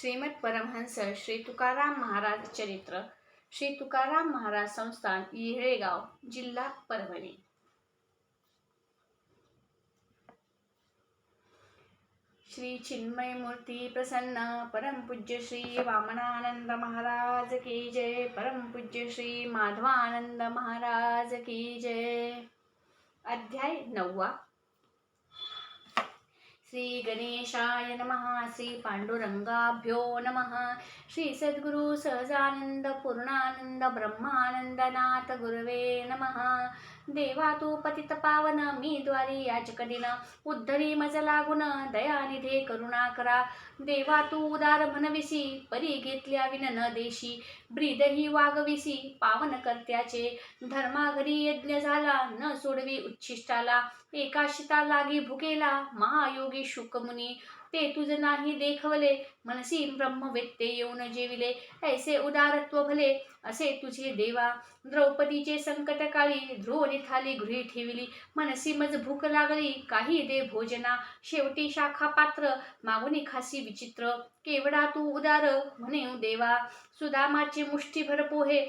श्रीमद परमहंस श्री तुकाराम महाराज चरित्र श्री तुकाराम महाराज संस्थान येळेगाव जिल्हा परभणी. श्री चिन्मय मूर्ती प्रसन्न परम पूज्य श्री वामनानंद महाराज की जय परम पूज्य श्री माधवानंद महाराज की जय. अध्याय नववा. श्री गणेशाय नमः श्री पांडुरंगाभ्यो नमः श्री सद्गुरु सहजानंद पूर्णानंद ब्रह्मानंदनाथ गुरवे नमः। देवा तू पतित पावन मी द्वारी याचक दिन. उद्धरी मज लागून दयानिधे करुणा करा. देवा तू उदार म्हणविसी परी घेतल्या विन न देशी. ब्रीदही वागविसी पावन कर्त्याचे. धर्माघरी यज्ञ झाला न सोडवी उच्छिष्टाला. एकाशिता लागी भुकेला महायोगी शुकमुनी. ते तुझ नाही देखवले. मनसी ब्रह्मवेत्ते येऊन जेविले. ऐसे उदारत्व भले असे तुझे देवा. द्रौपदीचे संकटकाळी ध्रुवने थाली गृही ठेविली. मनसी मज भूक लागली काही दे भोजना. शेवटी शाखा पात्र मागुनी खासी विचित्र. केवडा तू उदार म्हणे देवा. सुदामाचे मुष्टीभर पोहे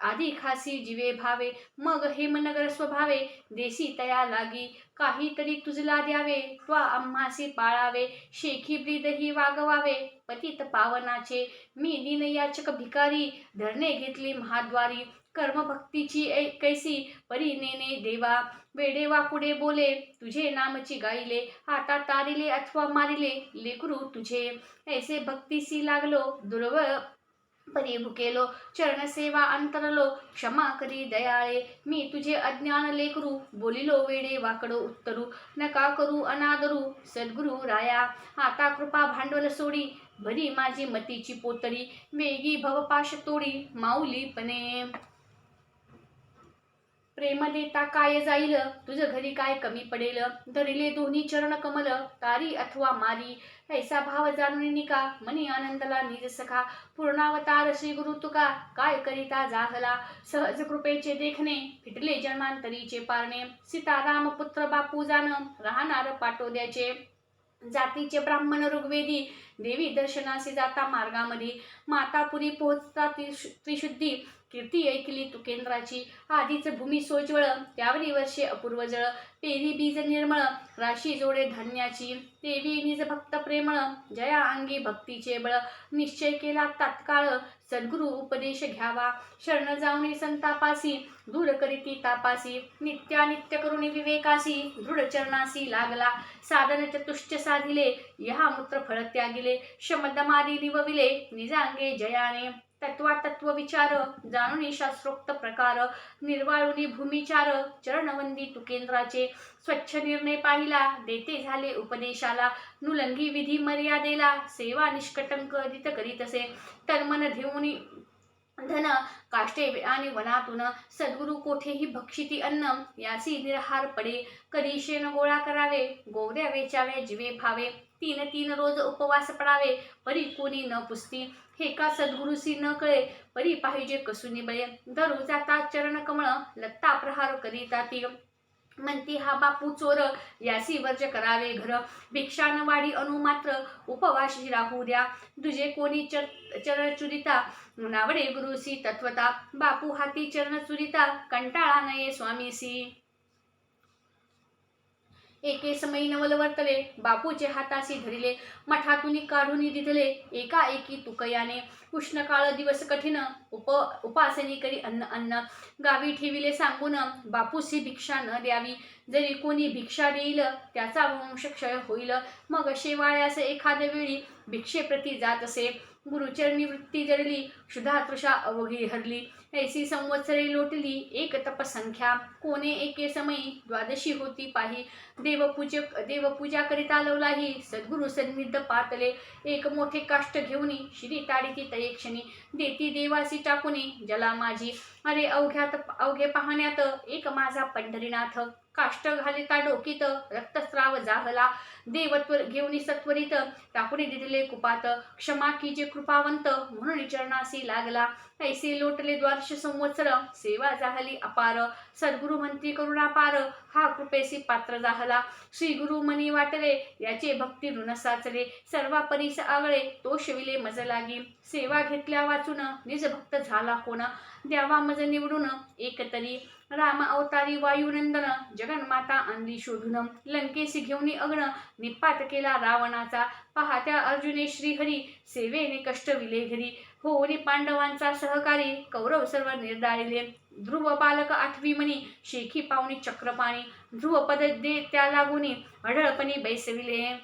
आधी खासी जीवे भावे मग हेमनगर स्वभावे देसी तया लागी काहीतरी तुझला द्यावे त्वा आम्हासी पाळावे शेखी ब्रीदही वागवावे पतित पावनाचे मी दिनयाचक भिकारी धरणे घेतली महाद्वारी कर्मभक्तीची ऐ- कैसी परी नेने देवा वेडेवा पुढे बोले तुझे नामची गाईले आता तारिले अथवा मारिले लेकरू तुझे ऐसे भक्तीसी लागलो दुर्व परी भुकेलो चरणसेवा अंतरलो क्षमा करी दयाळे मी तुझे अज्ञान लेकरू बोलिलो वेडे वाकडो उत्तरू नका करू अनादरू सद्गुरु राया आता कृपा भांडवल सोडी भरी माझी मतीची पोतडी वेगी भवपाश तोडी माऊलीपणे. प्रेम देता काय जाईल? तुझ घरी काय कमी पडेल? धरिले दोन्ही चरण कमल तारी अथवा मारी. ऐसा भाव जाणून निका मनी आनंदला निज सखा. पूर्णावतार श्री गुरु तुका काय करिता जाहला? सहज कृपेचे देखणे फिटले जन्मांतरीचे पारणे. सीताराम पुत्र बापू जाण राहणार पाटोद्याचे. जातीचे ब्राह्मण ऋग्वेदी देवी दर्शनासी जाता मार्गामध्ये. मातापुरी पोहोचता त्रिशुद्धी. कीर्ती ऐकली तू केंद्राची. आधीच भूमी सोजवळ त्यावरी वर्षे अपूर्व जळ. पेरी बीज निर्मळ राशी जोडे धान्याची. देवी निज भक्त प्रेमळ जया अंगी भक्तीचे बळ. निश्चय केला तात्काळ सद्गुरु उपदेश घ्यावा. शरण जाऊनी संतापासी दूर करीती तापासी. नित्यानित्य करुणी विवेकासी दृढ चरणासी लागला. साधन चतुष्ट साधिले यहा मूत्र फळ त्यागिले. शमदमादी निवविले निजांगे जयाने. तत्वातत्व विचार जाणून शास्त्रोक्त प्रकार निर्वाळुनी भूमिचार चरणवंदी तुकेंद्राचे स्वच्छ निर्णय पाहिला देते झाले उपदेशाला नुलंगी विधी मर्यादेला सेवा निष्कटंक करीत असे तर तन्मन धेऊनी धन काष्टे आणि वनातून सद्गुरु कोठेही भक्षिती अन्न यासी निरहार पडे. कधी शेण गोळा करावे गोवऱ्या वेचावे जिवे भावे. तीन तीन रोज उपवास पडावे परी कोणी न पुसती. हे का सद्गुरुसी न कळे परी पाहिजे कसुनी बळे. धरू जाता चरण कमळ लत्ता प्रहार करीता ती म्हणती हा बापू चोर यासी वर्ज करावे घर. भिक्षान वाढी अनुमात्र उपवाशी राहू द्या. तुझे कोणी चर चरण मुनावडे गुरुसी तत्वता बापू हाती चरण चुरिता कंटाळा नये स्वामीसी एके समयी नवल वर्तले. बापूचे हाताशी धरिले. मठातून काढून दिधले एका एकी तुकयाने. उष्णकाळ दिवस कठीण. उप उपासनी करी अन्न अन्न. गावी ठेविले सांगून. बापूसी भिक्षा न द्यावी. जरी कोणी भिक्षा देईल त्याचा वंशक्षय होईल. मग शेवाळ्यास एखाद्या वेळी भिक्षेप्रती जात असे. गुरुचरणी वृत्ती जडली. क्षुधातृषा अवघी हरली. ऐसी संवत्सरे लोटली एक तपसंख्या. कोणे एके समयी द्वादशी होती पाही. देवपूजक देवपूजा करिता लवलाही सद्गुरु सन्निध पातले. एक मोठे काष्ट घेऊनी श्री ताडिती तयक्षणी देती देवासी टाकुनी. जला माझी अरे अवघ्यात अवघे पाहण्यात एक माझा पंढरीनाथ. काष्ट घालिता डोकीत रक्तस्राव जाहला देवत्व घेऊन सत्वरित टाकून दिले कुपात. क्षमा की जे कृपावंत म्हणून चरणासी लागला. ऐसे लोटले द्वादश संवत्सर सेवा जाहली अपार. सद्गुरु मंत्री करुणापार हा कृपेसी पात्र जाहला श्री गुरु मनी वाटले याचे भक्ती ऋण साचले. सर्वा परीस आगळे तो शिविले मज लागी सेवा घेतल्या वाचून निज भक्त झाला कोण? द्यावा मज निवडून एकतरी राम अवतारी वायुनंदन जगन्माता आणली शोधून लंकेशी घेऊन अग्न निपात केला रावणाचा. पाहत्या अर्जुने श्रीहरी सेवेने कष्ट विले घरी. होरी पांडवांचा सहकारी कौरव सर्व निर्धारिले. ध्रुव बालक आठवी मनी शेखी पावणी चक्रपाणी. ध्रुव पद दे त्या लागुनी अढळपणी बैसविले.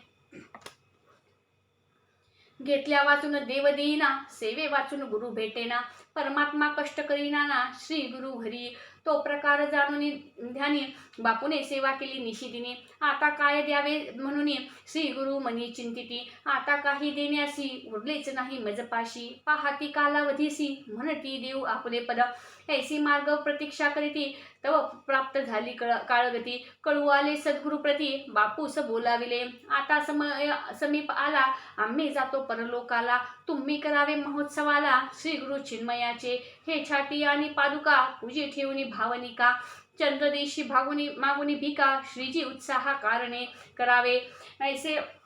घेतल्या वाचून देव देईना सेवे वाचून गुरु भेटेना. परमात्मा कष्ट करीना ना श्री गुरु हरी. तो प्रकार जाणून ध्यानी बापूने सेवा केली निशिदिनी. आता काय द्यावे म्हणून श्री गुरु मनी चिंतिती. आता काही देण्यासी उरलेच नाही मजपाशी. पाहाती कालावधीसी म्हणती देऊ आपले पद. ऐसी मार्ग प्रतीक्षा करीती. तव प्राप्त झाली कळ काळगती. कळू सद्गुरुप्रती बापूस बोलाविले. आता समय समीप आला. आम्ही जातो परलोकाला. तुम्ही करावे महोत्सवाला. श्री गुरु चिन्मयाचे. हे छाटी आणि पादुका. पूजे ठेवणी भावनिका. चंद्रदेशी भागुनी मागुनी भिका. श्रीजी उत्साहा कारणे करावे. ऐसे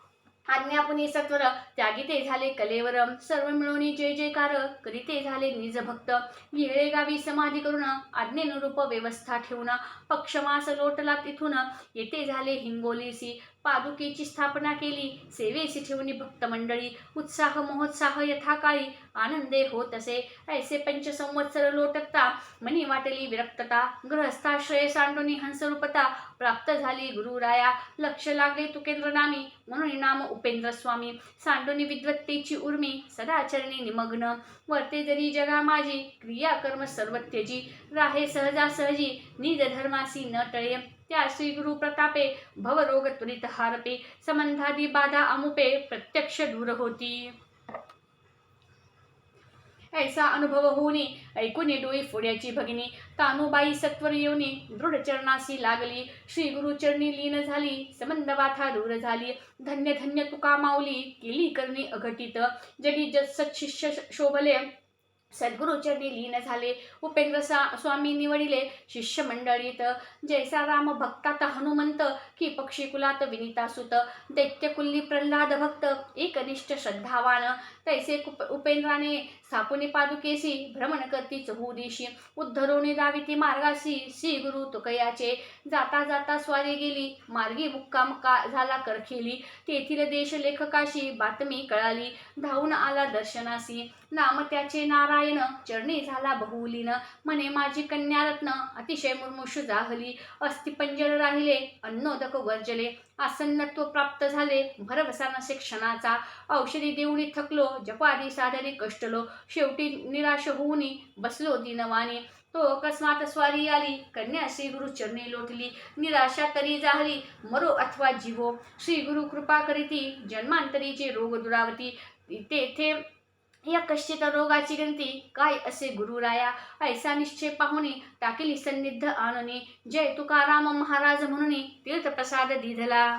आज्ञापुनी सत्वर त्यागिते झाले कलेवरम. सर्व मिळवणी जय जयकार करीते झाले निज भक्त. येळेगावी समाधी करून आज्ञेनुरूप व्यवस्था ठेवून पक्षमास लोटला तिथून. येथे झाले हिंगोलीसी पादुकेची स्थापना केली. सेवेसी ठेवणी भक्त मंडळी उत्साह महोत्साह यथाकाळी आनंदे होत असे. ऐसे पंचसंवत्सर लोटकता मनी वाटली विरक्तता. गृहस्थाश्रय सांडोनी हंसरूपता प्राप्त झाली गुरुराया लक्ष लागले तुकेंद्र नामी म्हणून नाम उपेंद्र स्वामी. सांडोनी विद्वत्तेची उर्मी सदाचरणी निमग्न. वर्ते जरी जगा माझी क्रिया कर्म सर्वत्यजी. राहे सहजासहजी निज धर्मासी न टळे. या श्रीगुरुप्रतापे भवरोगत्वरितहारपे संबंधादी बाधा अमुपे प्रत्यक्ष दूर होती ऐसा अनुभव होऊनी ऐकून डोई फोड्याची भगिनी तानुबाई सत्वर येऊनी दृढ चरणासी लागली श्री गुरु चरणी लीन झाली संबंध बाथा दूर झाली धन्य धन्य तुका माऊली केली करणी अघटित जगी जत सत्शिष्य शोभले सद्गुरुचरणी लीन झाले. उपेंद्र सा स्वामी निवडिले शिष्य मंडळीत जैसा राम भक्तात हनुमंत. की पक्षी कुलात विनिता सुत दैत्य कुल्ली प्रल्हाद भक्त एकनिष्ठ श्रद्धावान. तैसे कुप उपेंद्राने स्थापुनी पादुकेसी भ्रमण करती चहूदिशी उद्धरोनी दाविती मार्गासी श्री गुरु तुकयाचे. जाता जाता स्वारी गेली. मार्गी मुक्काम का झाला करखेली. तेथील देश लेखकाशी बातमी कळाली. धावून आला दर्शनासी नाम त्याचे नारायण. चरणी झाला बहुलीन. म्हणे माझी कन्यारत्न. अतिशय मुर्मुषु जाहली. अस्थिपंजर राहिले. मोदक वर्जले आसन्नत्व प्राप्त झाले. भरवसा नसे क्षणाचा औषधी देऊनी थकलो जपादी साधने कष्टलो शेवटी निराश होऊनी बसलो दिनवानी तो अकस्मात स्वारी आली कन्या श्री गुरु चरणी लोटली निराशा तरी जाहली मरो अथवा जीवो श्री गुरु कृपा करीती जन्मांतरीचे रोग दुरावती तेथे या कश्चित रोगाची गंती काय असे गुरुराया? ऐसा निश्चय पाहुणे टाकिली सन्निध आणणे जय तुकाराम महाराज म्हणून तीर्थप्रसाद दिधला.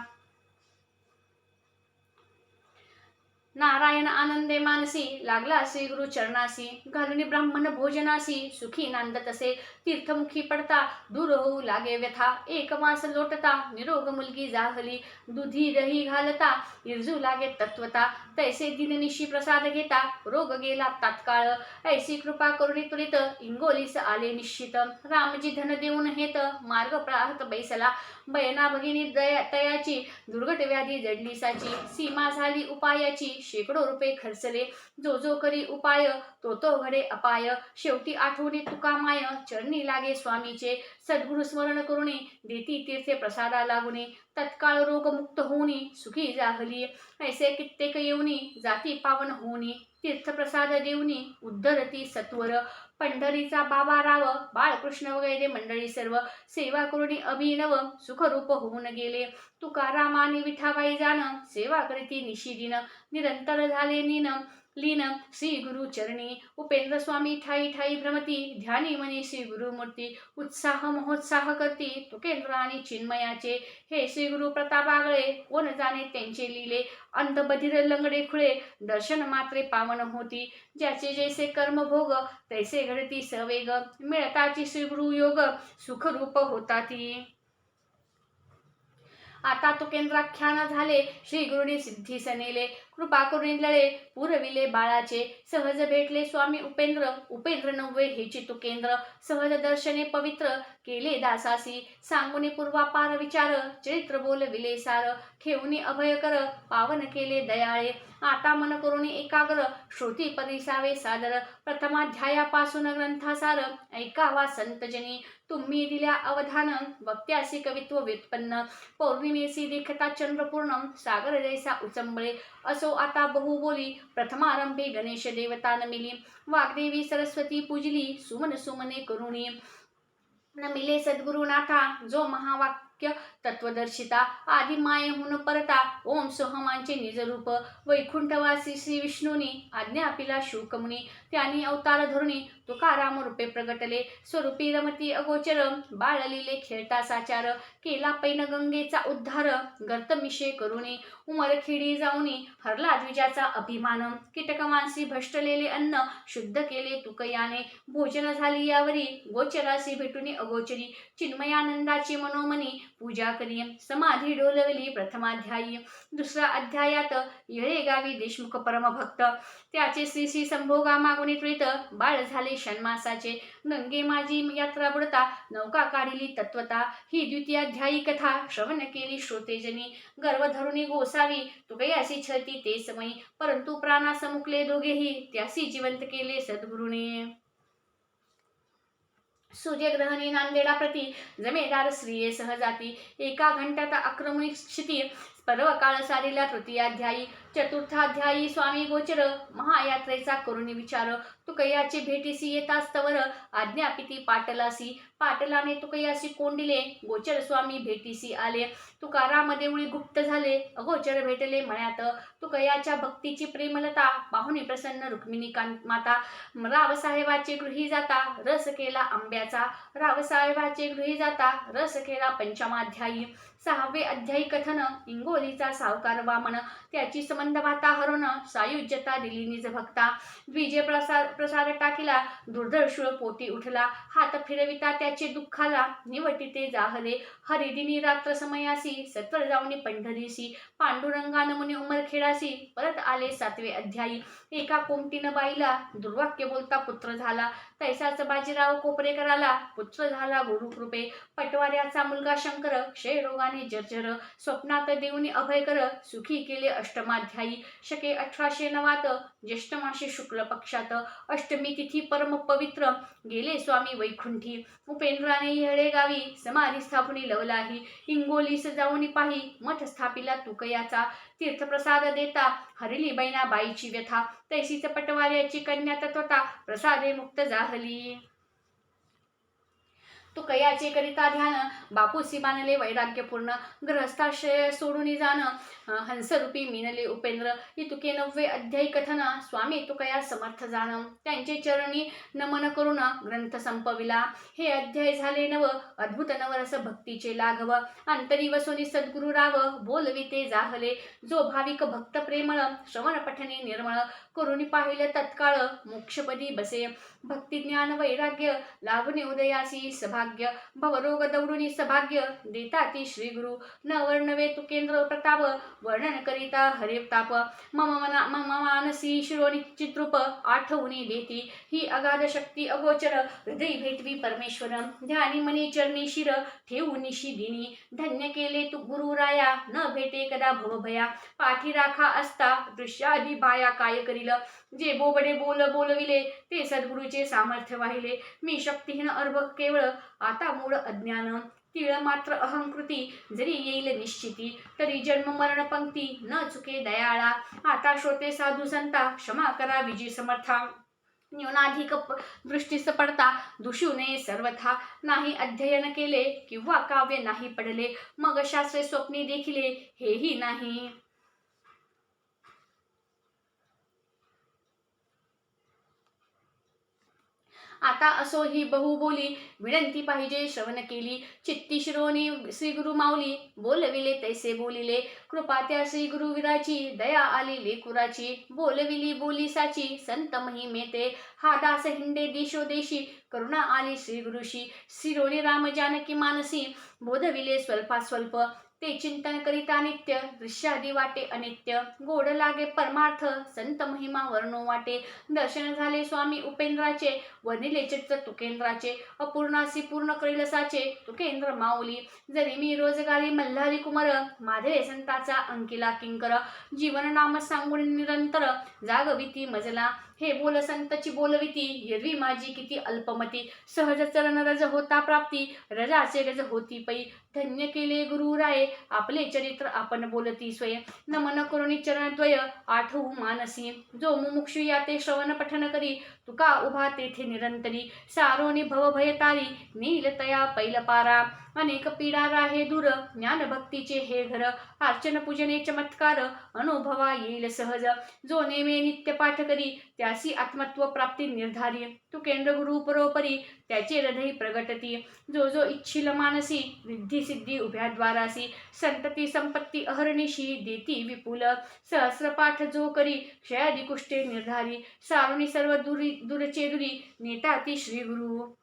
नारायण आनंदे मानसी लागला श्री गुरु चरणासी घालणी ब्राह्मण भोजनासी सुखी नांद तसे तीर्थमुखी पडता दूर होऊ लागे व्यथा एक मास लोटता निरोग मुलगी जाहली दुधी दही घालता इरजू लागे तत्वता तैसे दिननिशी प्रसाद घेता रोग गेला तात्काळ ऐसी कृपा करुणी त्वरित इंगोलीस आले निश्चित रामजी धन देऊन हेत मार्ग प्राहत बैसला बयना भगिनी दया तयाची दुर्गट व्याधी जडलीसाची सीमा झाली उपायाची शेकडो रुपये खर्चले. जो जो करी उपाय तो तो घडे अपाय. शेवटी आठवणी तुका माय चरणी लागे स्वामीचे. सद्गुरु स्मरण करुणे देती तीर्थे प्रसादा लागुनी तत्काळ रोगमुक्त होऊनी सुखी जाहली. ऐसे कित्येक येऊनी जाती पावन होऊनी तीर्थप्रसाद देऊनी उद्धरती सत्वर. पंढरीचा बाबा राव बाळकृष्ण वगैरे मंडळी सर्व सेवा करुणी अभिनव सुखरूप होऊन गेले. तुकारामाने विठाबाई जाण सेवा करीती निशिदिन निरंतर झाले निन. लीन श्री गुरु चरणी उपेंद्र स्वामी ठाई ठाई भ्रमती ध्यानी मनी श्री गुरुमूर्ती उत्साह महोत्साह करती तुकेंद्र आणि चिन्मयाचे। हे श्री गुरु प्रताप आगळे कोण जाणे त्यांचे लिले अंत बधिर लंगडे खुळे दर्शन मात्रे पावन होती। ज्याचे जैसे कर्म भोग तैसे घडती सवेग मिळताची श्री गुरु योग सुखरूप होता ती आता तुकेंद्राख्यान झाले श्री गुरुनी सिद्धी सनेले। कृपा करून लळे. पुरविले बाळाचे. सहज भेटले स्वामी उपेंद्र. उपेंद्र नव्हे हे तू केंद्र. सहज दर्शने पवित्र केले दासासी. सांगुनी पूर्वापार विचार. चरित्र बोलविले सार. खेवणी अभय कर. पावन केले दयाळे. आता मन करून एकाग्र. श्रुती परिसावे सादर. प्रथमाध्यायापासून ग्रंथासार. ऐकावा संतजनी. तुम्ही दिल्या अवधान. वक्त्यासी कवित्व व्युत्पन्न. पौर्णिमेसी देखता चंद्रपूर्ण. सागर जैसा उचंबळे. असो आता बहुबोली प्रथमारंभे गणेश देवता नमिली वाग्देवी सरस्वती पूजली सुमन सुमने करुणी. नमिले सद्गुरुनाथा जो महावाक्य तत्वदर्शिता आदि मायेहून परता ओम सोहमांचे निजरूप. वैकुंठवासी श्री विष्णूनी आज्ञा पिला शुकमुनी. त्यांनी अवतार धरुणी तुकाराम रूपे प्रगटले. स्वरूपी रमती अगोचर बाळलिले खेळता साचार. केला पैन गंगेचा उद्धार गर्तमिशे करुणी उमरखिडी जाऊनी हरला द्विजाचा अभिमान. कीटकमांसी भ्रष्टलेले अन्न शुद्ध केले तुकयाने. भोजन झाली यावरी गोचरासी भेटुनी अगोचरी. चिन्मयानंदाची मनोमनी पूजा करी समाधी डोलवली प्रथमाध्यायी। दुसरा अध्यायात येळेगावी देशमुख परमभक्त। त्याचे श्री श्री संभोगा मागुणी त्रित बाळ झाले षण्मासाचे। गंगे माझी यात्रा बुडता। नौका काढिली तत्वता। ही द्वितीयाध्यायी कथा। श्रवण केली श्रोतेजनी गर्व धरुणी गोसावी। तुकयासी छळती ते समयी। परंतु प्राणासमुकले दोघेही त्यासी जिवंत केले सद्गुरुने। सूर्यग्रहणी नांदेडाप्रती जमेदार स्त्रिये सहजाती एका घंट्यात आक्रमणी क्षिती पर्व काळ सारीला तृतीयाध्यायी चतुर्थाध्यायी स्वामी गोचर महायात्रेचा करुणी विचार. तुकयाचे भेटीसी येताच तवर आज्ञापिती पाटलासी. पाटलाने तुकयासी कोंडिले गोचर स्वामी भेटीसी आले. तुकाराम उळी गुप्त झाले अगोचर भेटले म्हणत तुकयाच्या भक्तीची प्रेमलता पाहुणे प्रसन्न रुक्मिणी माता. रावसाहेबाचे गृही जाता रस केला आंब्याचा. रावसाहेबाचे गृही जाता रस केला पंचमाध्यायी. सहावे अध्यायी कथन इंगोलीचा सावकार वामन. त्याची संबंधभाता हरण सायुज्यता दिली निज भक्ता. विजय प्रसार प्रसाद टाकिला दुर्धर्षुळ पोटी उठला. हात फिरविता त्याचे दुःखाला निवटी ते जाहले. हरिदिनी रात्र समयासी सत्वर जाऊनी पंढरीसी. पांडुरंगा मुनी उमरखेडासी परत आले सातवे अध्यायी. एका कोमटीनं बाईला दुर्वाक्य बोलता पुत्र झाला. तैसाच बाजीराव कोपरेकराला पुत्र झाला गुरुकृपे पटवाऱ्याचा मुलगा शंकर क्षयरोगाने जर्जर. स्वप्नात देऊनी अभय कर सुखी केले अष्टमाध्य अष्टमाध्यायी शके अठराशे नवात ज्येष्ठ मासे शुक्ल पक्षात. अष्टमी तिथी परम पवित्र. गेले स्वामी वैकुंठी. उपेंद्राने येळेगावी समाधी स्थापनी लवलाही. हिंगोलीस जाऊनी पाही. मठ स्थापिला तुकयाचा. तीर्थप्रसाद देता. हरिली बैना बाईची व्यथा. तैसीच पटवाऱ्याची कन्या तत्वता. प्रसादे मुक्त जाहली. तुकयाचे करिता ध्यान बापूसी मानले वैराग्यपूर्ण ग्रहस्थाश्रय सोडून जाणं हंसरूपी मिनले उपेंद्र ही तुके नववे अध्यायी कथन स्वामी तुकया समर्थ जाण. त्यांचे चरणी नमन करून ग्रंथ संपविला. हे अध्याय झाले नव अद्भुत नवरस भक्तीचे लाघव. अंतरी वसुनी सद्गुरु राव बोलविते जाहले. जो भाविक भक्त प्रेमळ श्रवण पठने निर्मळ करून पाहिले तत्काळ. मोक्षपदी बसे. भक्तिज्ञान वैराग्य लावणे उदयासी सभाग्य. भवरोग दौडुनी सभाग्य. देता ती श्री गुरु न वर्णवे तु केंद्र प्रताप. वर्णन करिता हरिताप. मम मना मम मानसी शिरोणी चित्रूप. आठवणी देती. ही अगाध शक्ती अगोचर. हृदय भेटवी परमेश्वर. ध्यानी मनी चरणी शिर. ठेवूनिशी दिनी. धन्य केले तू गुरुराया न भेटे कदा भवभया. पाठी राखा असता दृश्याधी बाया काय करी करील जे बोबडे बोल बोलविले ते सद्गुरूचे सामर्थ्य वाहिले. मी शक्तीहीन अर्भ केवळ आता मूळ अज्ञान. तिळ मात्र अहंकृती जरी येईल निश्चिती तरी जन्म मरण पंक्ती न चुके दयाळा. आता श्रोते साधू संता क्षमा करा विजय समर्था. न्यूनाधिक दृष्टीस पडता दुषू नये सर्वथा. नाही अध्ययन केले किंवा काव्य नाही पडले मग शास्त्रे स्वप्ने देखिले हेही नाही. आता असो ही बहु बोली विनंती पाहिजे श्रवण केली. चित्ती शिरोनी श्री गुरु माऊली बोलविले तैसे बोलिले. कृपा त्या श्री गुरुवीराची दया आली लेकुराची. बोलविली बोली साची संत महिमे ते. हा दास हिंडे देशो देशी करुणा आली श्री गुरुशी. राम जानकी मानसी बोधविले स्वल्पा स्वल्प ते चिंतन करिता नित्य दृश्यादी वाटे अनित्य गोड लागे परमार्थ संत महिमा वर्णो वाटे. दर्शन झाले स्वामी उपेंद्राचे वर्णिले चित्त तुकेंद्राचे. अपूर्णासी पूर्ण कैलसाचे तुकेंद्र माऊली. जरी मी रोजगारी मल्हारी कुमार माधवे संताचा अंकिला किंकर. जीवन नाम सांगून निरंतर जागविती मजला. हे बोल संतची बोलविती हिरवी माझी किती अल्पमती. सहज चरण रज होता प्राप्ती रजाचे रज होती पै. धन्य केले गुरु राये आपले चरित्र आपण बोलती स्वय. नमन करुणी चरणद्वय आठवू मानसी. जो मुमुक्षु या ते श्रवण पठन करी तुका उभा तेथे निरंतरी. सारोनी भवभय नीलतया नील तया पैल पारा अनेक पिडार आहे दूर ज्ञान भक्तीचे हे घर अर्चन पूजने चमत्कार अनुभवा येईल सहज. जो नेमे नित्य पाठ करी त्यासी आत्मत्व प्राप्ती निर्धारी. तू केंद्र गुरु परोपरी त्याचे हृदय प्रगटती. जो जो इच्छिल मानसी विद्धी सिद्धी उभ्या द्वारासी. संतती संपत्ती अहर्निशी देती विपुल. सहस्रपाठ जो करी क्षयादी कुष्टे निर्धारी. सारुणी सर्व दुरी दुरचेदुरी नेता ती श्री गुरु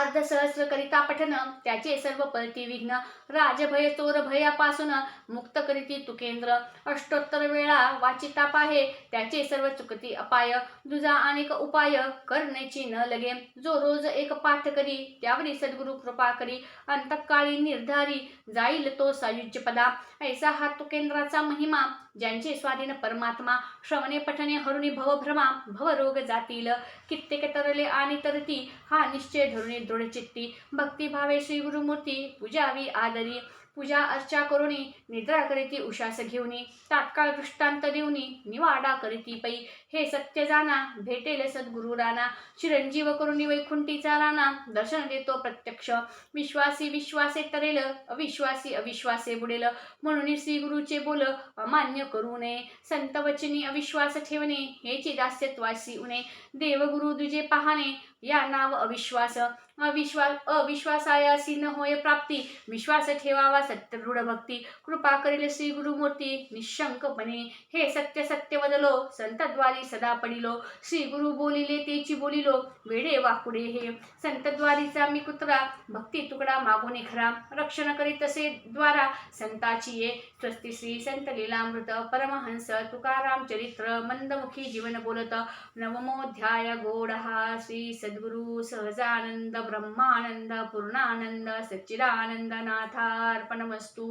अर्धसहस्रकरिता करिता पठन त्याचे सर्व पळती विघ्न राजभय चोर भयापासून मुक्त करीती तुकेंद्र अष्टोत्तर वेळा वाचिता पाहे त्याचे सर्व चुकती अपाय. दुजा अनेक उपाय करण्याची न लगे. जो रोज एक पाठ करी त्यावरी सद्गुरु कृपा करी. अंतकाळी निर्धारी जाईल तो सायुज्य पदा ऐसा हा तुकेंद्राचा महिमा. ज्यांचे स्वाधीन परमात्मा श्रवणे पठणे हरुणी भवभ्रमा भवरोग जातील. कित्येक तरले आणि तरती हा निश्चय धरुणी दृढचित्ती. भक्तिभावे श्री गुरुमूर्ती पूजावी आदरी. पूजा अर्चा करुणी निद्रा करीती उशास घेऊनी तात्काळ दृष्टांत देऊनी निवाडा करीती पै. हे सत्य जाना भेटेल सद्गुरु राणा. चिरंजीव करुणी वैकुंठीचा राणा दर्शन देतो प्रत्यक्ष. विश्वासी विश्वासे तरेल अविश्वासी अविश्वासे बुडेल. म्हणून श्री गुरुचे बोल अमान्य करू नये. संत वचनी अविश्वास ठेवणे हे चिदास्यत्वासी उणे. देवगुरु दुजे पाहणे या नाव अविश्वास. अविश्वास अविश्वासायासी न होय प्राप्ती. विश्वास ठेवावा सत्य दृढ भक्ती. कृपा करील श्री गुरुमूर्ती निशंकपणे हे सत्य सत्य वदलो संतद्वारी सदा पडिलो. श्री गुरु बोलिले तेची बोलिलो वेडे वाकुडे हे. संतद्वारीचा मी कुत्रा भक्ती तुकडा मागोने खरा रक्षण करीत तसे द्वारा संताची ये. स्वस्ती श्री संत लीलामृत परमहंस तुकाराम चरित्र मंदमुखी जीवन बोलत. नवमोध्याय गोडहा श्री सद्गुरु सहजानंद ब्रह्मानंद पूर्णानंद सच्चिदानंद नाथार्पणमस्तु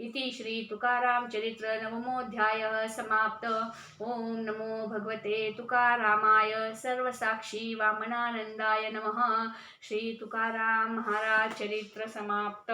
इति श्री तुकाराम चरित्र नवमोध्याय समाप्त। ओम नमो भगवते तुकारामाय सर्वसाक्षी वामनानंदाय नमः। श्री तुकाराम महाराज चरित्र समाप्त।